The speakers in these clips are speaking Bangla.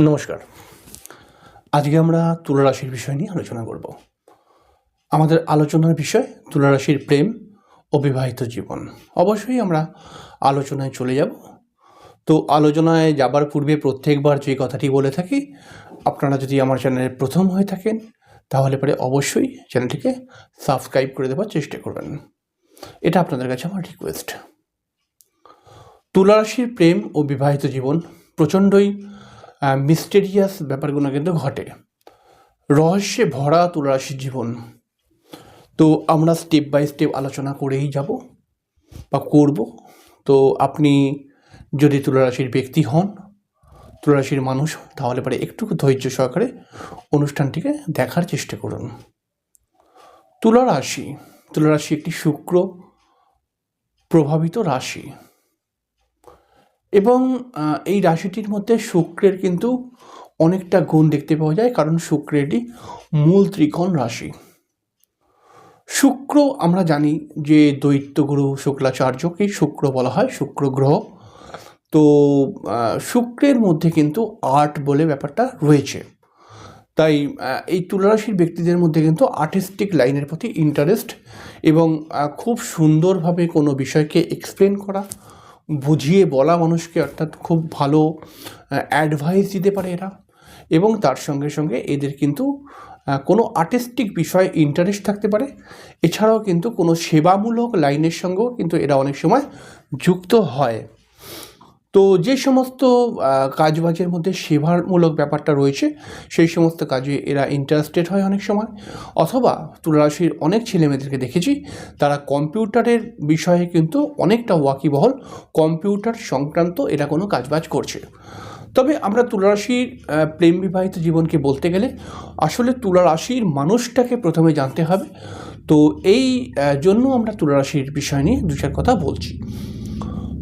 নমস্কার। আজকে আমরা তুলা রাশির বিষয় নিয়ে আলোচনা করব। আমাদের আলোচনার বিষয় তুলা রাশির প্রেম ও বিবাহিত জীবন। অবশ্যই আমরা আলোচনায় চলে যাব। তো আলোচনায় যাবার পূর্বে প্রত্যেকবার যে কথাটি বলে থাকি, আপনারা যদি আমার চ্যানেলে প্রথম হয়ে থাকেন, তাহলে পরে অবশ্যই চ্যানেলটিকে সাবস্ক্রাইব করে দেওয়ার চেষ্টা করবেন। এটা আপনাদের কাছে আমার রিকোয়েস্ট তুলা রাশির প্রেম ও বিবাহিত জীবন প্রচণ্ডই মিস্টেরিয়াস ব্যাপারগুলো কিন্তু ঘটে। রহস্যে ভরা তুলারাশির জীবন। তো আমরা স্টেপ বাই স্টেপ আলোচনা করেই যাব বা করব। তো আপনি যদি তুলারাশির ব্যক্তি হন, তুলারাশির মানুষ, তাহলে পরে একটু ধৈর্য সহকারে অনুষ্ঠানটিকে দেখার চেষ্টা করুন। তুলারাশি তুলারাশি একটি শুক্র প্রভাবিত রাশি। এবং এই রাশিটির মধ্যে শুক্রের কিন্তু অনেকটা গুণ দেখতে পাওয়া যায়, কারণ শুক্র এটি মূল ত্রিকোণ রাশি। শুক্র, আমরা জানি যে দৈত্যগুরু শুক্লাচার্যকেই শুক্র বলা হয়, শুক্র গ্রহ। তো শুক্রের মধ্যে কিন্তু আর্ট বলে ব্যাপারটা রয়েছে। তাই এই তুলারাশির ব্যক্তিদের মধ্যে কিন্তু আর্টিস্টিক লাইনের প্রতি ইন্টারেস্ট এবং খুব সুন্দরভাবে কোনো বিষয়কে এক্সপ্লেন করা বুঝিয়ে বলা মানুষকে অর্থাৎ খুব ভালো অ্যাডভাইস দিতে পারে এরা। এবং তার সঙ্গে সঙ্গে এদের কিন্তু কোনো আর্টিস্টিক বিষয়ে ইন্টারেস্ট থাকতে পারে। এছাড়াও কিন্তু কোনো সেবামূলক লাইনের সঙ্গেও কিন্তু এরা অনেক সময় যুক্ত হয়। তো যে সমস্ত কাজবাজের মধ্যে সেবামূলক ব্যাপারটা রয়েছে, সেই সমস্ত কাজে এরা ইন্টারেস্টেড হয় অনেক সময়। অথবা তুলারাশির অনেক ছেলেমেয়েদেরকে দেখেছি, তারা কম্পিউটারের বিষয়ে কিন্তু অনেকটা ওয়াকিবহল, কম্পিউটার সংক্রান্ত এরা কোনো কাজবাজ করছে। তবে আমরা তুলারাশির প্রেম বিবাহিত জীবনকে বলতে গেলে, আসলে তুলারাশির মানুষটাকে প্রথমে জানতে হবে। তো এই জন্য আমরা তুলারাশির বিষয় নিয়ে দু চার কথা বলছি।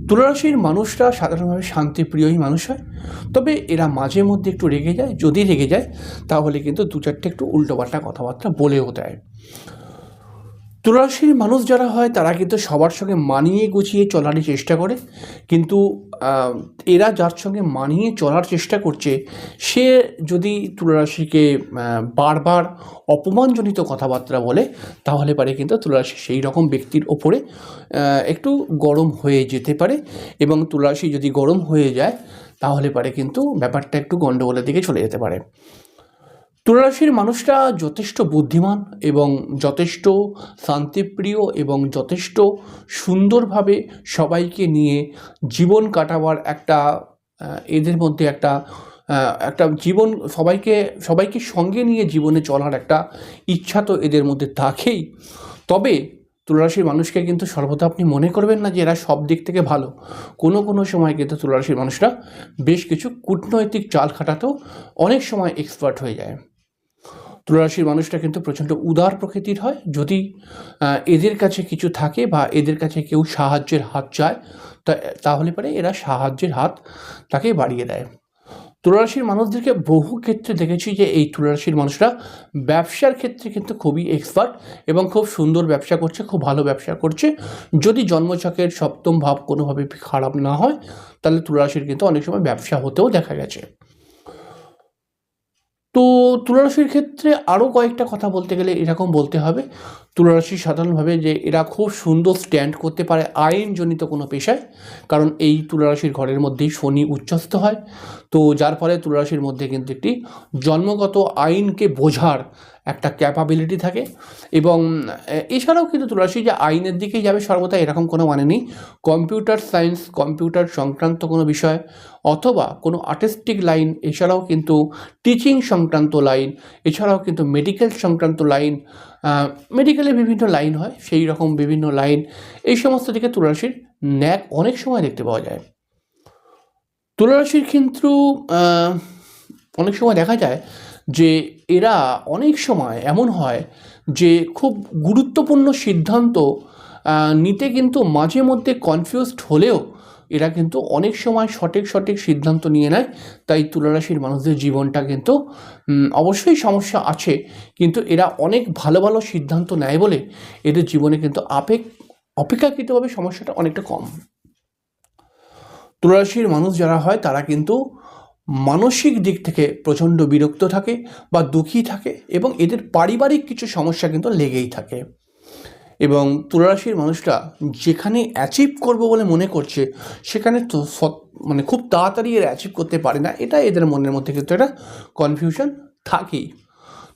তুলারাশির মানুষরা সাধারণভাবে শান্তিপ্রিয়ই মানুষ হয়। তবে এরা মাঝে মধ্যে একটু রেগে যায়, যদি রেগে যায়, তাহলে কিন্তু দু চারটে একটু উল্টোপাল্টা কথাবার্তা বলেও দেয়। তুলারাশির মানুষ যারা হয়, তারা কিন্তু সবার সঙ্গে মানিয়ে গুছিয়ে চলারই চেষ্টা করে। কিন্তু এরা যার সঙ্গে মানিয়ে চলার চেষ্টা করছে, সে যদি তুলারাশিকে বারবার অপমানজনিত কথাবার্তা বলে, তাহলে পারে কিন্তু তুলারাশি সেই রকম ব্যক্তির ওপরে একটু গরম হয়ে যেতে পারে। এবং তুলারাশি যদি গরম হয়ে যায়, তাহলে পারে কিন্তু ব্যাপারটা একটু গণ্ডগোলের দিকে চলে যেতে পারে। তুলারাশির মানুষরা যথেষ্ট বুদ্ধিমান এবং যথেষ্ট শান্তিপ্রিয় এবং যথেষ্ট সুন্দরভাবে সবাইকে নিয়ে জীবন কাটাবার একটা এদের মধ্যে একটা একটা জীবন সবাইকে সবাইকে সঙ্গে নিয়ে জীবনে চলার একটা ইচ্ছা তো এদের মধ্যে থাকেই। তবে তুলারাশির মানুষকে কিন্তু সর্বদা আপনি মনে করবেন না যে এরা সব দিক থেকে ভালো। কোনো কোনো সময় কিন্তু তুলারাশির মানুষরা বেশ কিছু কূটনৈতিক চাল খাটাতেও অনেক সময় এক্সপার্ট হয়ে যায়। তুলারাশির মানুষটা কিন্তু প্রচণ্ড উদার প্রকৃতির হয়। যদি এদের কাছে কিছু থাকে বা এদের কাছে কেউ সাহায্যের হাত চায় তাহলে পরে এরা সাহায্যের হাত তাকে বাড়িয়ে দেয়। তুলারাশির মানুষদেরকে বহু ক্ষেত্রে দেখেছি যে এই তুলারাশির মানুষরা ব্যবসার ক্ষেত্রে কিন্তু খুবই এক্সপার্ট এবং খুব সুন্দর ব্যবসা করছে, খুব ভালো ব্যবসা করছে। যদি জন্মছকের সপ্তম ভাব কোনোভাবে খারাপ না হয়, তাহলে তুলারাশির কিন্তু অনেক সময় ব্যবসা হতেও দেখা গেছে। তো তুলারাশির ক্ষেত্রে আরও কয়েকটা কথা বলতে গেলে এরকম বলতে হবে। তুলারাশি সাধারণভাবে যে এরা খুব সুন্দর স্ট্যান্ড করতে পারে আইনজনিত কোনো পেশায়, কারণ এই তুলারাশির ঘরের মধ্যেই শনি উচ্চস্থ হয়। তো যার ফলে তুলারাশির মধ্যে কিন্তু একটি জন্মগত আইনকে বোঝার একটা ক্যাপাবিলিটি থাকে এবং এছাড়াও কিন্তু তুলারাশি যে আইনের দিকেই যাবে সর্বদা এরকম কোনো মানে নেই। কম্পিউটার সায়েন্স কম্পিউটার সংক্রান্ত কোনো বিষয় অথবা কোনো আর্টিস্টিক লাইন এছাড়াও কিন্তু টিচিং সংক্রান্ত লাইন এছাড়াও কিন্তু মেডিকেল সংক্রান্ত লাইন মেডিকেলে বিভিন্ন লাইন হয়, সেই রকম বিভিন্ন লাইন এই সমস্ত দিকে তুলারাশির ন্যাক অনেক সময় দেখতে পাওয়া যায়। তুলারাশির কিন্তু অনেক সময় দেখা যায় যে এরা অনেক সময় এমন হয় যে খুব গুরুত্বপূর্ণ সিদ্ধান্ত নিতে কিন্তু মাঝে মধ্যে কনফিউজড হলেও এরা কিন্তু অনেক সময় সঠিক সঠিক সিদ্ধান্ত নিয়ে নেয়। তাই তুলারাশির মানুষদের জীবনটা কিন্তু অবশ্যই সমস্যা আছে। কিন্তু এরা অনেক ভালো ভালো সিদ্ধান্ত নেয় বলে এদের জীবনে কিন্তু আপেক, অপেক্ষাকৃতভাবে সমস্যাটা অনেকটা কম। তুলারাশির মানুষ যারা হয় তারা কিন্তু মানসিক দিক থেকে প্রচণ্ড বিরক্ত থাকে বা দুঃখী থাকে এবং এদের পারিবারিক কিছু সমস্যা কিন্তু লেগেই থাকে। এবং তুলারাশির মানুষরা যেখানে অ্যাচিভ করব বলে মনে করছে, সেখানে তো মানে খুব তাড়াতাড়ি এরা অ্যাচিভ করতে পারে না। এটা এদের মনের মধ্যে কিন্তু একটা কনফিউশন থাকেই।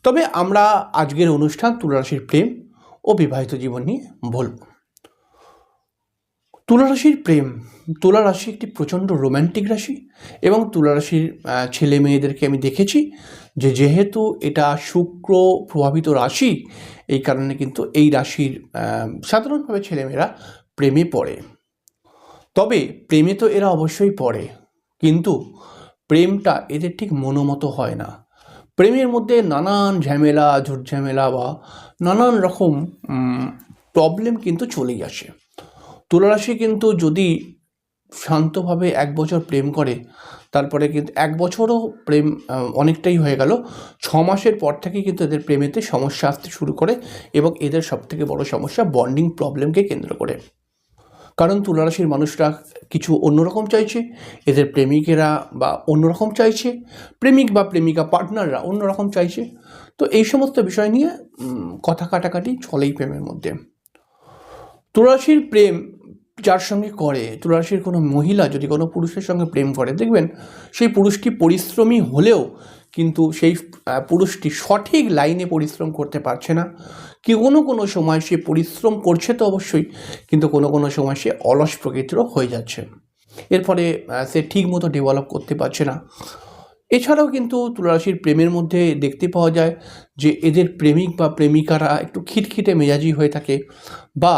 তবে আমরা আজকের অনুষ্ঠান তুলারাশির প্রেম ও বিবাহিত জীবন নিয়ে বলব। তুলারাশির প্রেম, তুলা রাশি একটি প্রচণ্ড রোম্যান্টিক রাশি এবং তুলা রাশির ছেলে মেয়েদেরকে আমি দেখেছি যে যেহেতু এটা শুক্র প্রভাবিত রাশি, এই কারণে কিন্তু এই রাশির সাধারণভাবে ছেলেমেয়েরা প্রেমে পড়ে। তবে প্রেমে তো এরা অবশ্যই পড়ে, কিন্তু প্রেমটা এদের ঠিক মনোমতো হয় না। প্রেমের মধ্যে নানান ঝামেলা ঝুটঝামেলা বা নানান রকম প্রবলেম কিন্তু চলেই আসে। তুলারাশি কিন্তু যদি শান্তভাবে এক বছর প্রেম করে, তারপরে কিন্তু এক বছরও প্রেম অনেকটাই হয়ে গেল, ছ মাসের পর থেকেই কিন্তু এদের প্রেমেতে সমস্যা আসতে শুরু করে এবং এদের সবথেকে বড় সমস্যা বন্ডিং প্রবলেমকে কেন্দ্র করে। কারণ তুলারাশির মানুষরা কিছু অন্যরকম চাইছে, এদের প্রেমিকেরা বা অন্যরকম চাইছে, প্রেমিক বা প্রেমিকা পার্টনাররা অন্যরকম চাইছে। তো এই সমস্ত বিষয় নিয়ে কথা কাটাকাটি চলেই প্রেমের মধ্যে। তুলারাশির প্রেম যার সঙ্গে করে, তুলারাশির কোনো মহিলা যদি কোনো পুরুষের সঙ্গে প্রেম করে, দেখবেন সেই পুরুষটি পরিশ্রমী হলেও কিন্তু সেই পুরুষটি সঠিক লাইনে পরিশ্রম করতে পারছে না। কি কোনো কোনো সময় সে পরিশ্রম করছে তো অবশ্যই, কিন্তু কোনো কোনো সময় সে অলস প্রকৃতিরও হয়ে যাচ্ছে। এর ফলে সে ঠিক মতো ডেভেলপ করতে পারছে না। এছাড়াও কিন্তু তুলারাশির প্রেমের মধ্যে দেখতে পাওয়া যায় যে এদের প্রেমিক বা প্রেমিকারা একটু খিটখিটে মেজাজি হয়ে থাকে বা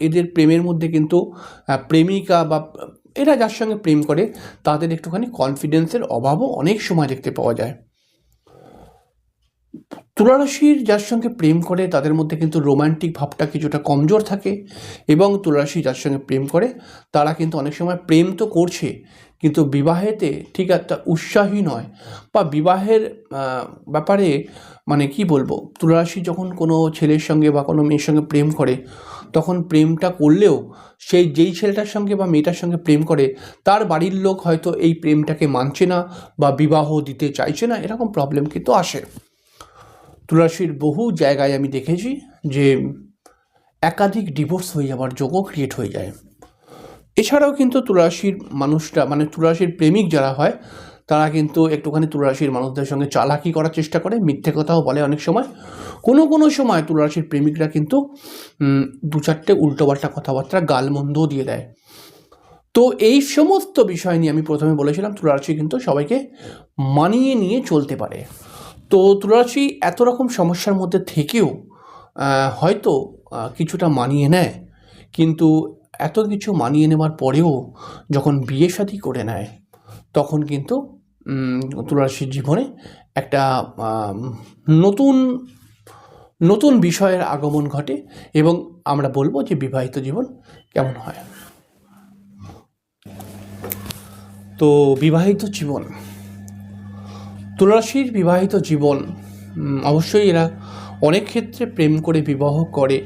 এদের প্রেমের মধ্যে কিন্তু প্রেমিকা বা, এরা যার সঙ্গে প্রেম করে তাদের একটুখানি কনফিডেন্সের অভাবও অনেক সময় দেখতে পাওয়া যায়। তুলারাশির যার সঙ্গে প্রেম করে তাদের মধ্যে কিন্তু রোমান্টিক ভাবটা কিছুটা কমজোর থাকে এবং তুলারাশি যার সঙ্গে প্রেম করে তারা কিন্তু অনেক সময় প্রেম তো করছে কিন্তু বিবাহেতে ঠিক একটা উৎসাহী নয়। বা বিবাহের ব্যাপারে মানে কি বলব? তুলারাশি যখন কোনো ছেলের সঙ্গে বা কোনো মেয়ের সঙ্গে প্রেম করে, তখন প্রেমটা করলেও সেই যেই ছেলেটার সঙ্গে বা মেয়েটার সঙ্গে প্রেম করে, তার বাড়ির লোক হয়তো এই প্রেমটাকে মানছে না বা বিবাহ দিতে চাইছে না, এরকম প্রবলেম কিন্তু আসে। তুলাসীর বহু জায়গায় আমি দেখেছি যে একাধিক ডিভোর্স হয়ে যাওয়ার যোগও ক্রিয়েট হয়ে যায়। এছাড়াও কিন্তু তুলাসীর মানুষরা মানে তুলাসীর প্রেমিক যারা হয়, তারা কিন্তু একটুখানি তুলারাশির মানুষদের সঙ্গে চালাকি করার চেষ্টা করে, মিথ্যে কথাও বলে অনেক সময়। কোনো কোনো সময় তুলারাশির প্রেমিকরা কিন্তু দু চারটে উল্টোপাল্টা কথাবার্তা গালমন্দও দিয়ে দেয়। তো এই সমস্ত বিষয় নিয়ে আমি প্রথমে বলেছিলাম, তুলারাশি কিন্তু সবাইকে মানিয়ে নিয়ে চলতে পারে। তো তুলারাশি এত রকম সমস্যার মধ্যে থেকেও হয়তো কিছুটা মানিয়ে নেয়। কিন্তু এত কিছু মানিয়ে নেওয়ার পরেও যখন বিয়ে শাদী করে নেয়, তখন কিন্তু তুলারাশির জীবনে একটা নতুন নতুন বিষয়ের আগমন ঘটে এবং আমরা বলব যে বিবাহিত জীবন কেমন হয়। তো বিবাহিত জীবন, তুলারাশির বিবাহিত জীবন অবশ্যই এরা অনেক ক্ষেত্রে প্রেম করে বিবাহ করে,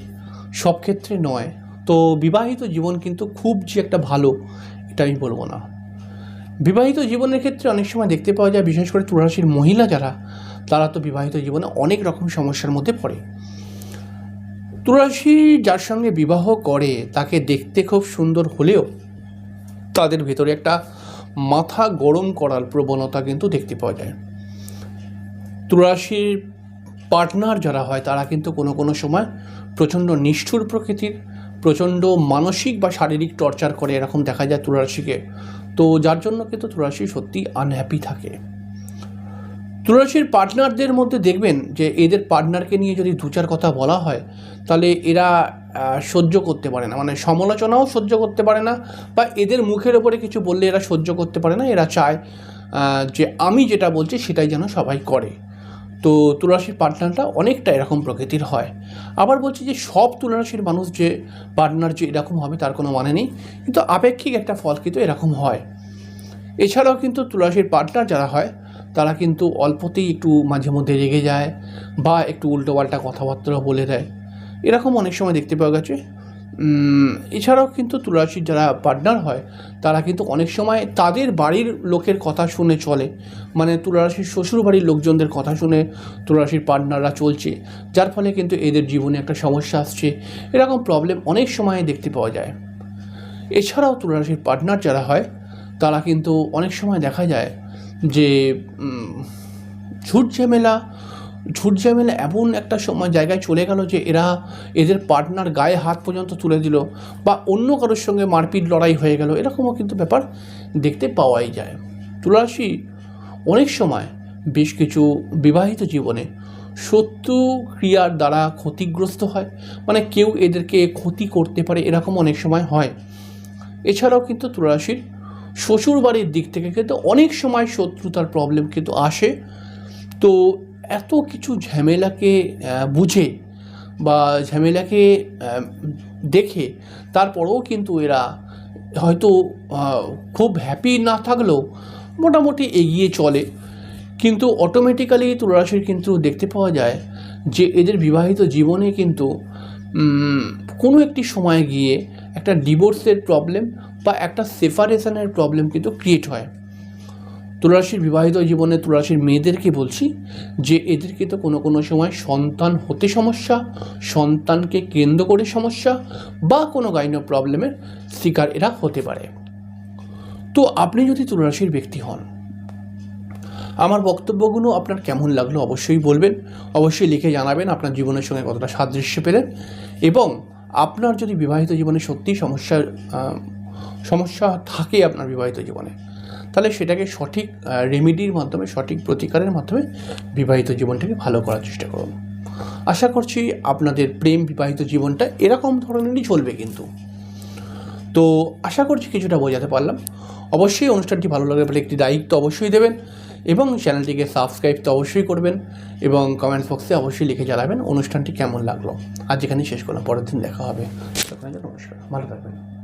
সব ক্ষেত্রে নয়। তো বিবাহিত জীবন কিন্তু খুব যে একটা ভালো, এটা আমি বলব না। বিবাহিত জীবনের ক্ষেত্রে অনেক সময় দেখতে পাওয়া যায়, বিশেষ করে তুলারাশির মহিলা যারা, তারা তো বিবাহিত জীবনে অনেক রকম সমস্যার মধ্যে পড়ে। তুলারাশি যার সঙ্গে বিবাহ করে, তাকে দেখতে খুব সুন্দর হলেও তাদের ভেতরে একটা মাথা গরম করার প্রবণতা কিন্তু দেখতে পাওয়া যায়। তুলারাশির পার্টনার যারা হয়, তারা কিন্তু কোনো কোনো সময় প্রচণ্ড নিষ্ঠুর প্রকৃতির প্রচণ্ড মানসিক বা শারীরিক টর্চার করে এরকম দেখা যায় তুলারাশিকে। তো যার জন্য কিন্তু তুলারাশি সত্যি আনহ্যাপি থাকে। তুলারাশির পার্টনারদের মধ্যে দেখবেন যে এদের পার্টনারকে নিয়ে যদি দু চার কথা বলা হয়, তাহলে এরা সহ্য করতে পারে না। মানে সমালোচনাও সহ্য করতে পারে না বা এদের মুখের ওপরে কিছু বললে এরা সহ্য করতে পারে না। এরা চায় যে আমি যেটা বলছি সেটাই যেন সবাই করে। তো তুলারাশির পার্টনারটা অনেকটা এরকম প্রকৃতির হয়। আবার বলছি যে সব তুলারাশির মানুষ যে পার্টনার যে এরকম হবে তার কোনো মানে নেই। কিন্তু আপেক্ষিক একটা ফল কিন্তু এরকম হয়। এছাড়াও কিন্তু তুলারাশির পার্টনার যারা হয়, তারা কিন্তু অল্পতেই একটু মাঝে মধ্যে রেগে যায় বা একটু উল্টোপাল্টা কথাবার্তা বলে দেয়। এরকম অনেক সময় দেখতে পাওয়া গেছে। এছাড়াও কিন্তু তুলারাশির যারা পার্টনার হয়, তারা কিন্তু অনেক সময় তাদের বাড়ির লোকের কথা শুনে চলে। মানে তুলারাশির শ্বশুর বাড়ির লোকজনদের কথা শুনে তুলারাশির পার্টনাররা চলছে। যার ফলে কিন্তু এদের জীবনে একটা সমস্যা আসছে। এরকম প্রবলেম অনেক সময় দেখতে পাওয়া যায়। এছাড়াও তুলারাশির পার্টনার যারা হয়, তারা কিন্তু অনেক সময় দেখা যায় যে ঝুট ঝামেলা ঝুট ঝামেলা এমন একটা সময়, জায়গায় চলে গেল যে এরা এদের পার্টনার গায়ে হাত পর্যন্ত তুলে দিল বা অন্য কারোর সঙ্গে মারপিট লড়াই হয়ে গেল, এরকমও কিন্তু ব্যাপার দেখতে পাওয়াই যায়। তুলারাশি, অনেক সময় বেশ কিছু বিবাহিত জীবনে শত্রু ক্রিয়ার দ্বারা ক্ষতিগ্রস্ত হয় মানে কেউ এদেরকে ক্ষতি করতে পারে এরকম অনেক সময় হয়। এছাড়াও কিন্তু তুলারাশির শ্বশুর বাড়ির দিক থেকে কিন্তু অনেক সময় শত্রুতার প্রবলেম কিন্তু আসে। তো এত কিছু ঝামেলাকে বুঝে বা ঝামেলাকে দেখে তারপরেও কিন্তু এরা হয়তো খুব হ্যাপি না থাকলেও মোটামুটি এগিয়ে চলে। কিন্তু অটোমেটিক্যালি তুলারাশির কিন্তু দেখতে পাওয়া যায় যে এদের বিবাহিত জীবনে কিন্তু কোনো একটি সময় গিয়ে একটা ডিভোর্সের প্রবলেম বা একটা সেপারেশনের প্রবলেম কিন্তু ক্রিয়েট হয়। তুলারাশির বিবাহিত জীবনে তুলারাশির মেয়েদেরকে বলছি যে এদেরকে তো কোনো কোনো সময় সন্তান হতে সমস্যা, সন্তানকে কেন্দ্র করে সমস্যা বা কোনো গাইন প্রবলেমের শিকার এরা হতে পারে। তো আপনি যদি তুলারাশির ব্যক্তি হন, আমার বক্তব্যগুলো আপনার কেমন লাগল অবশ্যই বলবেন, অবশ্যই লিখে জানাবেন, আপনার জীবনের সঙ্গে কতটা সাদৃশ্য পেলেন এবং আপনার যদি বিবাহিত জীবনে সত্যি সমস্যার সমস্যা থাকে আপনার বিবাহিত জীবনে তাহলে সেটাকে সঠিক রেমিডির মাধ্যমে, সঠিক প্রতিকারের মাধ্যমে বিবাহিত জীবনটাকে ভালো করার চেষ্টা করুন। আশা করছি আপনাদের প্রেম বিবাহিত জীবনটা এরকম ধরনেরই চলবে কিন্তু। তো আশা করছি কিছুটা বোঝাতে পারলাম। অবশ্যই অনুষ্ঠানটি ভালো লাগলে বলে একটি লাইক তো অবশ্যই দেবেন এবং চ্যানেলটিকে সাবস্ক্রাইব তো অবশ্যই করবেন এবং কমেন্ট বক্সে অবশ্যই লিখে জানাবেন অনুষ্ঠানটি কেমন লাগল। আজ যেখানে শেষ করলাম। পরের দিন দেখা হবে। নমস্কার। ভালো থাকবেন।